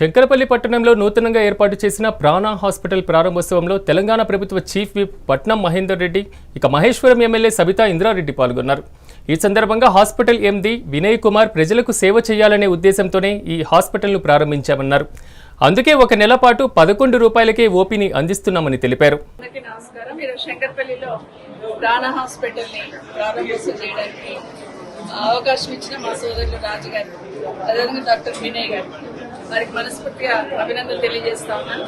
శంకరపల్లి పట్టణంలో నూతనంగా ఏర్పాటు చేసిన ప్రాణ హాస్పిటల్ ప్రారంభోత్సవంలో తెలంగాణ ప్రభుత్వ చీఫ్ విప్ పట్నం మహేందర్ రెడ్డి ఇక మహేశ్వరం ఎమ్మెల్యే సబితా ఇంద్రారెడ్డి పాల్గొన్నారు. ఈ సందర్భంగా హాస్పిటల్ ఎండి వినయ్ కుమార్ ప్రజలకు సేవ చేయాలనే ఉద్దేశంతోనే ఈ హాస్పిటల్ను ప్రారంభించామన్నారు. అందుకే ఒక నెల పాటు పదకొండు రూపాయలకే ఓపీని అందిస్తున్నామని తెలిపారు. అవకాశం ఇచ్చిన మా సోదరులు రాజు గారు అదేవిధంగా డాక్టర్ వినయ్ గారు. వారికి మనస్ఫూర్తిగా అభినందనలు తెలియజేస్తా ఉన్నాను.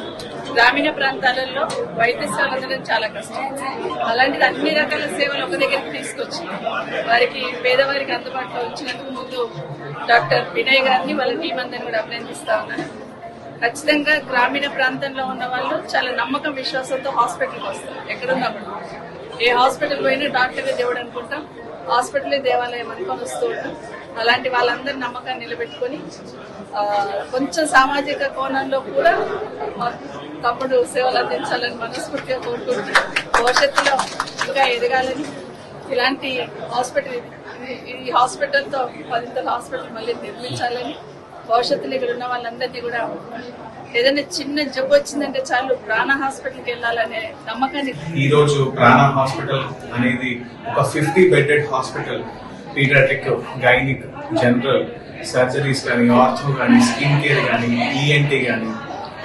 గ్రామీణ ప్రాంతాలలో వైద్య సేవలు అందడం చాలా కష్టం. అలాంటిది అన్ని రకాల సేవలు ఒక దగ్గరికి తీసుకొచ్చి వారికి పేదవారికి అందుబాటులో ఉంచినందుకు ముందు డాక్టర్ వినయ్ గారిని వాళ్ళ టీం అందరిని కూడా అభినందిస్తా ఉన్నాను. ఖచ్చితంగా గ్రామీణ ప్రాంతంలో ఉన్న వాళ్ళు చాలా నమ్మకం విశ్వాసంతో హాస్పిటల్కి వస్తారు. ఎక్కడున్నప్పుడు ఏ హాస్పిటల్ పోయినా డాక్టర్ దేవుడు అనుకుంటాం. హాస్పిటల్ దేవాలయం అనుకొని వస్తూ ఉంటాం. అలాంటి వాళ్ళందరి నమ్మకాన్ని నిలబెట్టుకొని కొంచెం సామాజిక కోణంలో కూడా తప్పుడు సేవలు అందించాలని మనస్ఫూర్తిగా కోరుకుంటున్నాం భవిష్యత్తులో ఇంకా ఎదగాలని ఇలాంటి హాస్పిటల్ ఈ హాస్పిటల్తో పదింతల హాస్పిటల్ మళ్ళీ నిర్మించాలని భవిష్యత్తులో ఇక్కడ ఉన్న వాళ్ళందరినీ కూడా ఏదైనా చిన్న జబ్బు వచ్చిందంటే చాలు ప్రాణ హాస్పిటల్కి వెళ్ళాలనే నమ్మకాన్ని ఈ రోజు ప్రాణ హాస్పిటల్ అనేది ఒక fifty bedded hospital. Paediatric gynaec general surgeries కానీ ఆర్థో కానీ స్కిన్ కేర్ కానీ ఈఎన్టీ కానీ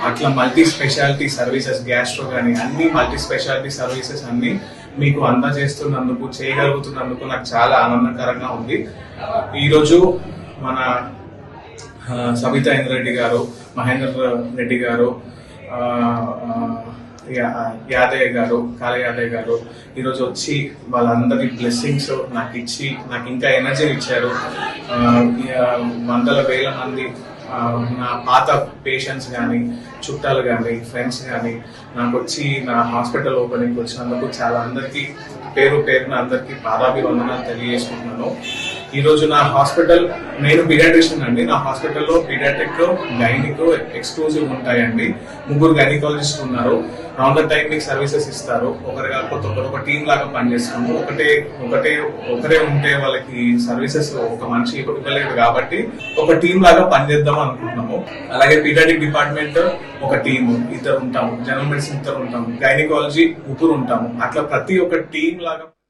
అట్లా మల్టీ స్పెషాలిటీ సర్వీసెస్ గ్యాస్ట్రో కానీ అన్ని మల్టీ స్పెషాలిటీ సర్వీసెస్ అన్ని మీకు అందజేస్తున్నందుకు చేయగలుగుతున్నందుకు నాకు చాలా ఆనందకరంగా ఉంది. ఈరోజు మన సబితా ఇంద్రెడ్డి గారు మహేందర్ రెడ్డి గారు యాదయ్య గారు కాళ యాదయ్య గారు ఈరోజు వచ్చి వాళ్ళందరి బ్లెస్సింగ్స్ నాకు ఇచ్చి నాకు ఇంకా ఎనర్జీ ఇచ్చారు. ఇక వందల వేల మంది నా పాత పేషెంట్స్ కానీ చుట్టాలు కానీ ఫ్రెండ్స్ కానీ నాకు వచ్చి నా హాస్పిటల్ ఓపెనింగ్ వచ్చినందుకు చాలా అందరికీ పేరు పేరున అందరికీ పాదాభివందనాలు తెలియజేసుకుంటున్నాను. ఈ రోజు నా హాస్పిటల్ నేను పీడియాట్రిషియన్ అండి. నా హాస్పిటల్లో పీడియాట్రిక్ గైనిక్ ఎక్స్క్లూజివ్ ఉంటాయండి. ముగ్గురు గైనికాలజిస్ట్ ఉన్నారు. రౌండ్ ద టైం మీకు సర్వీసెస్ ఇస్తారు. ఒకరు కాకపోతే ఒకరు ఒక టీం లాగా పనిచేస్తాము. ఒకటే ఒకటే ఒకరే ఉంటే వాళ్ళకి సర్వీసెస్ ఒక మనిషి ఇవ్వలేదు కాబట్టి ఒక టీం లాగా పనిచేద్దాం అనుకుంటున్నాము. అలాగే పీడియాటిక్ డిపార్ట్మెంట్ ఒక టీం ఇద్దరు ఉంటాము. జనరల్ మెడిసిన్ ఇద్దరు ఉంటాము. గైనికాలజీ ముగ్గురు ఉంటాము. అట్లా ప్రతి ఒక్క టీం లాగా